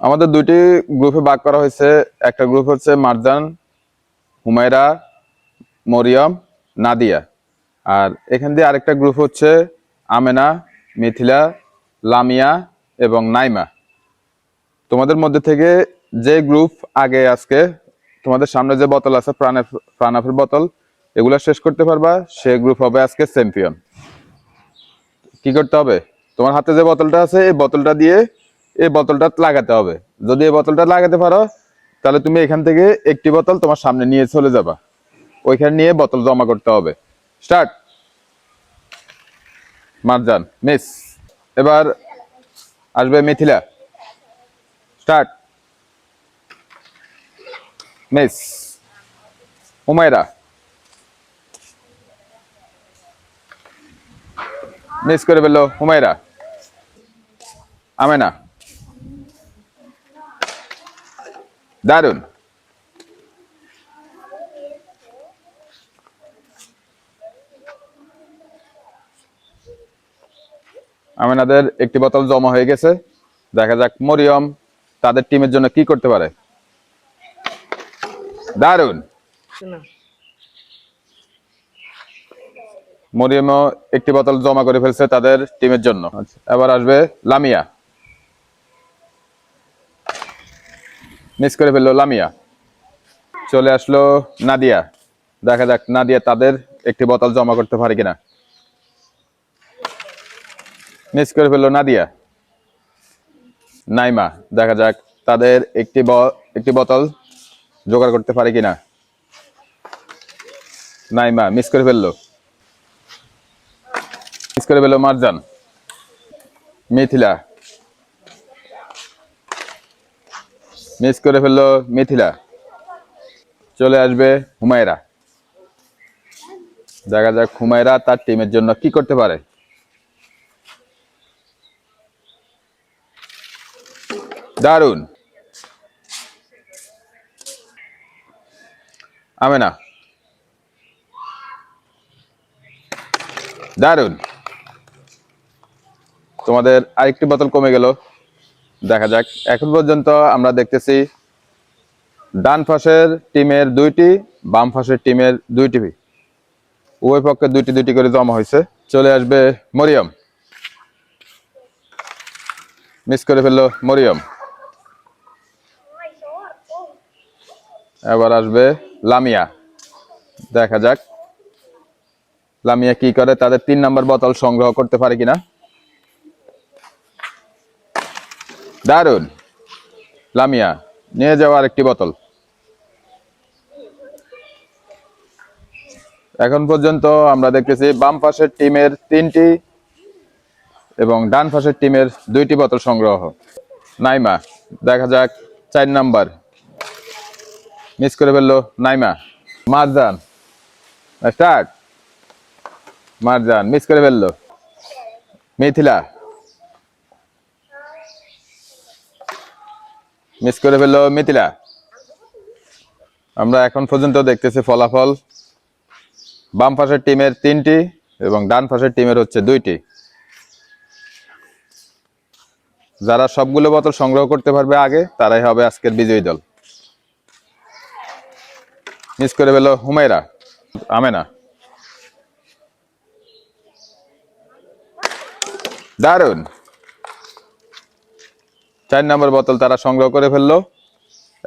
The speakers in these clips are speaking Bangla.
আমাদের দুইটি গ্রুপে ভাগ করা হয়েছে। একটা গ্রুপ হচ্ছে মারজান, হুমায়রা, মরিয়ম, নাদিয়া। আর এখান দিয়ে আরেকটা গ্রুপ হচ্ছে আমেনা, মিথিলা, লামিয়া এবং নাইমা। তোমাদের মধ্যে থেকে যে গ্রুপ আগে আজকে, তোমাদের সামনে যে বোতল আছে, প্রাণের প্রাণাফের বোতল, এগুলো শেষ করতে পারবা, সে গ্রুপ হবে আজকে চ্যাম্পিয়ন। কি করতে হবে? তোমার হাতে যে বোতলটা আছে, এই বোতলটা দিয়ে এই বোতলটা লাগাতে হবে। যদি এই বোতলটা লাগাতে পারো, তাহলে তুমি এখান থেকে একটি বোতল তোমার সামনে নিয়ে চলে যাবা। ওইখানে নিয়ে বোতল জমা করতে হবে। স্টার্ট। মারজান, মিস। এবার আসবে Mithila. Start. Miss. Humayra miss করে ফেলল, হুমায়রা। আমেনা। দারুণ আমেনাদের একটি বোতল জমা হয়ে গেছে। দেখা যাক মরিয়ম তাদের টিমের জন্য কি করতে পারে। দারুণ মরিয়মও একটি বোতল জমা করে ফেলছে তাদের টিমের জন্য। আচ্ছা, এবার আসবে লামিয়া। মিস করে ফেলল লামিয়া। চলে আসলো নাদিয়া। দেখা যাক নাদিয়া তাদের একটি বোতল জমা করতে পারে কিনা। মিস করে ফেলল নাদিয়া। নাইমা দেখা যাক তাদের একটি ব- একটি বোতল জোগাড় করতে পারে কিনা। নাইমা মিস করে ফেলল। করে ফেলল মারজান, মিথিলা। মিস করে ফেলল, মিথিলা, চলে আসবে হুমায়রা। দেখা যাক হুমায়রা তার টিমের জন্য কি করতে পারে। দারুণ আমেনা। দারুণ তোমাদের আরেকটি বোতল কমে গেল। দেখা যাক। এখন পর্যন্ত আমরা দেখতেছি ডান পাশের টিমের দুইটি, বাম পাশের টিমের দুইটি। উভয় পক্ষে দুইটি দুইটি করে জমা হয়েছে। চলে আসবে মরিয়ম। মিস করে ফেলল মরিয়ম। এবার আসবে লামিয়া। দেখা যাক। লামিয়া কি করে? তাদের তিন নাম্বার বোতল সংগ্রহ করতে পারে কিনা। দারুণ লামিয়া, নিয়ে যাওয়া আরেকটি বোতল। এখন পর্যন্ত আমরা দেখতেছি বাম পাশের টিমের তিনটি এবং ডান পাশের টিমের দুইটি বোতল সংগ্রহ। নাইমা, দেখা যাক, চার নাম্বার। মিস করে ফেলল নাইমা। মারজান, স্টার্ট। মারজান, মিস করে ফেলল। মিথিলা মিস করে ফেলল মিথিলা। আমরা এখন পর্যন্ত দেখতেছি ফলাফল। বাম পাশের টিমের তিনটি এবং ডান পাশের টিমের হচ্ছে দুইটি। যারা সবগুলো বোতল সংগ্রহ করতে পারবে আগে, তারাই হবে আজকের বিজয়ী দল। মিস করে ফেলল হুমায়রা। আমেনা। দারুণ চার নম্বর বোতল তারা সংগ্রহ করে ফেলল।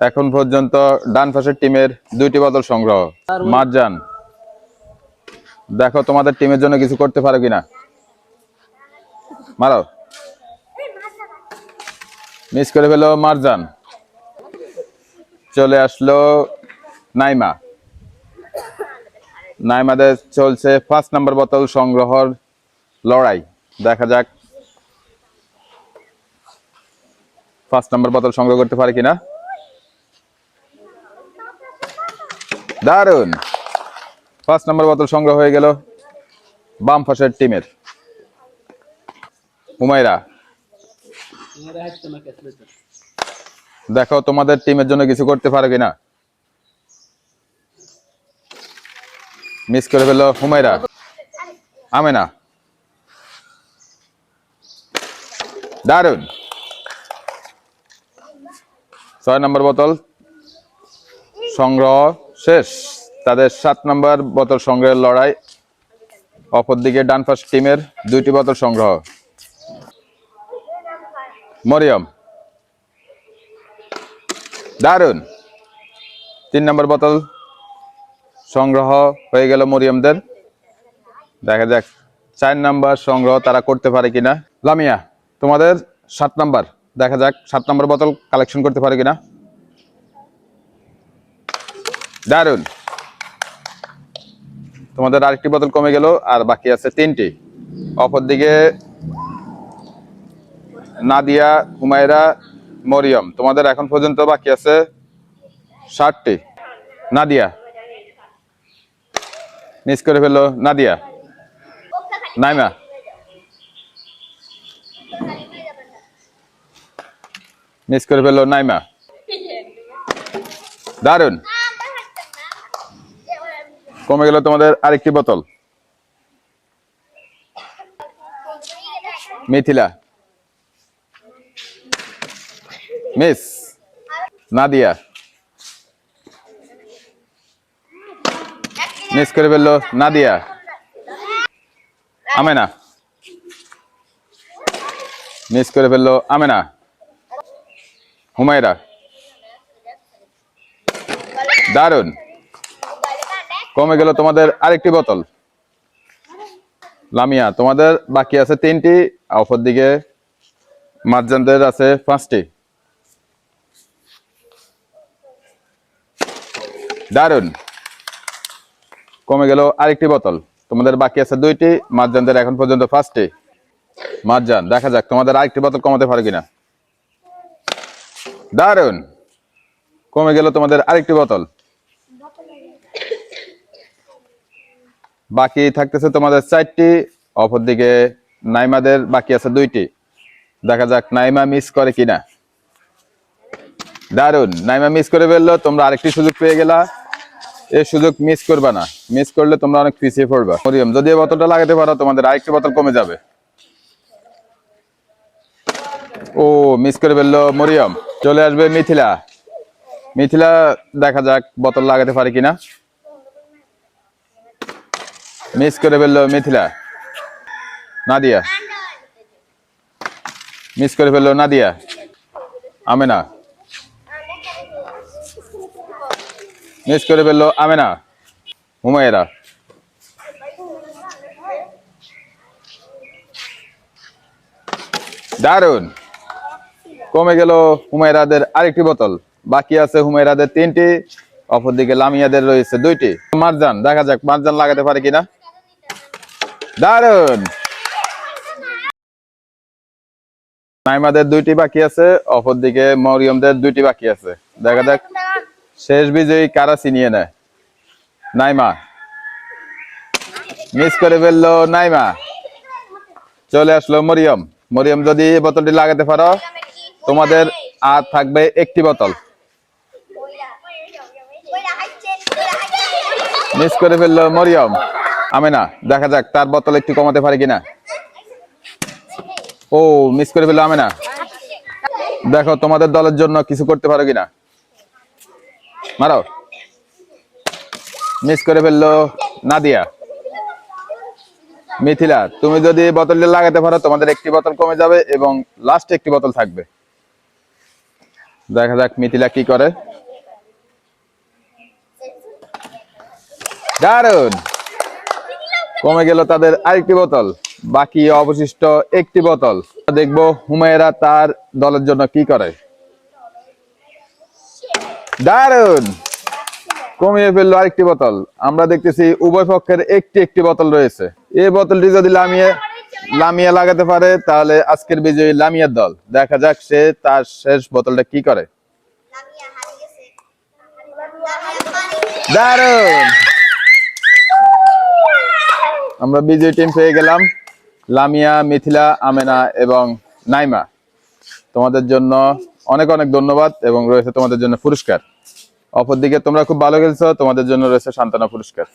এখন পর্যন্ত ডান পাশের টিমের দুইটি বোতল সংগ্রহ। মারজান, দেখো তোমাদের টিমের জন্য কিছু করতে পারো কিনা? মারো। মিস করে ফেলো মারজান। চলে আসলো নাইমা। নাইমাদের চলছে পাঁচ নম্বর বোতল সংগ্রহর লড়াই। দেখা যাক পাঁচ নম্বর বোতল সংগ্রহ করতে পারে কিনা? দারুণ পাঁচ নম্বর বোতল সংগ্রহ হয়ে গেল বাম পাশের টিমের। হুমায়রা দেখো তোমাদের টিমের জন্য কিছু করতে পারো কিনা? মিস করে ফেলল হুমায়রা আমেনা। দারুণ ছয় নম্বর বোতল সংগ্রহ শেষ। তাদের সাত নম্বর বোতল সংগ্রহের লড়াই। অপরদিকে ডান পাশ টিমের দুইটি বোতল সংগ্রহ। মরিয়ম। দারুণ তিন নম্বর বোতল সংগ্রহ হয়ে গেল মরিয়মদের। দেখা যাক, চার নাম্বার সংগ্রহ তারা করতে পারে কিনা। লামিয়া, তোমাদের সাত নাম্বার। দেখা যাক, সাত নম্বর বোতল কালেকশন করতে পারে কিনা। দারুণ তোমাদের আরেকটি বোতল কমে গেল, আর বাকি আছে তিনটি। অপরদিকে নাদিয়া, হুমায়রা, মরিয়ম। তোমাদের এখন পর্যন্ত বাকি আছে ষাটটি। নাদিয়া। মিস করে ফেলল, নাদিয়া। নাইমা। মিস করে ফেলল নাইমা। দারুণ কমে গেল তোমাদের আরেকটি বোতল। মিথিলা। মিস। নাদিয়া। মিস করে ফেলল নাদিয়া। আমেনা। মিস করে ফেলল আমেনা। হুমায়রা। দারুণ কমে গেল তোমাদের আরেকটি বোতল। লামিয়া, তোমাদের বাকি আছে তিনটি অপর দিকে মার্জানদের আছে পাঁচটি। দারুণ কমে গেল আরেকটি বোতল। তোমাদের বাকি আছে দুইটি মার্জানদের এখন পর্যন্ত ফার্স্টে মার্জান দেখা যাক তোমাদের আরেকটি বোতল কমাতে পারো কিনা। দারুণ কমে গেল তোমাদের আরেকটি বোতল। বাকি থাকতেছে তোমাদের চারটি। অপরদিকে নাইমাদের বাকি আছে দুইটি। দেখা যাক নাইমা মিস করে কিনা। দারুণ নাইমা মিস করে ফেলল, তোমরা আরেকটি সুযোগ পেয়ে গেলা। এই সুযোগ মিস করবে না। মিস করলে তোমরা অনেক পিছিয়ে পড়বা। মরিয়ম, যদি এই বোতলটা লাগাতে পারো, তোমাদের আরেকটি বোতল কমে যাবে। ও মিস করে ফেলল মরিয়ম। চলে আসবে মিথিলা। মিথিলা, দেখা যাক বোতল লাগাতে পারে কিনা। মিস করে ফেলল মিথিলা। নাদিয়া। মিস করে ফেলল নাদিয়া। আমেনা। মিস করে ফেলল আমেনা। হুমায়রা। দারুণ কমে গেল হুমায়রাদের আরেকটি বোতল। বাকি আছে হুমায়রাদের তিনটি, অপরদিকে লামিয়াদের রয়েছে দুইটি। মারজান, দেখা যাক মারজান লাগাতে পারে কিনা। দারুণ নাইমাদের দুইটি বাকি আছে, অপরদিকে মরিয়মদের দুইটি বাকি আছে। দেখা যাক, শেষ বিজয়ী কারা ছিনিয়ে নেয়। নাইমা। মিস করে ফেলল নাইমা। চলে আসলো মরিয়ম। মরিয়ম, যদি বোতলটি লাগাতে পারো। তোমাদের আর থাকবে একটি বোতল। মিস করে ফেলল মরিয়ম। আমেনা, দেখা যাক তার বোতল একটু কমাতে পারে কিনা। ও, মিস করে ফেলল আমেনা। দেখো, তোমাদের দলের জন্য কিছু করতে পারো কিনা। মারো। মিস করে ফেলল নাদিয়া। মিথিলা, তুমি যদি বোতলটা লাগাতে পারো, তোমাদের একটি বোতল কমে যাবে এবং লাস্টে একটি বোতল থাকবে। দেখা যাক মিথিলা কি করে। দারুণ কমে গেল তাদের আরেকটি বোতল, বাকি অবশিষ্ট একটি বোতল। দেখব হুমায়রা তার দলের জন্য কি করে। দারুণ কমিয়ে ফেলল আরেকটি বোতল। আমরা দেখতেছি উভয় পক্ষের একটি একটি বোতল রয়েছে। এই বোতলটি যদি লামিয়ে লামিয়া লাগাতে পারে, তাহলে আজকের বিজয়ী লামিয়ার দল। দেখা যাক সে তার শেষ বোতলটা কি করে। আমরা বিজয়ী টিম পেয়ে গেলাম, লামিয়া, মিথিলা, আমেনা এবং নাইমা। তোমাদের জন্য অনেক অনেক ধন্যবাদ এবং রয়েছে তোমাদের জন্য পুরস্কার। অপরদিকে তোমরা খুব ভালো খেলছো, তোমাদের জন্য রয়েছে সান্ত্বনা পুরস্কার।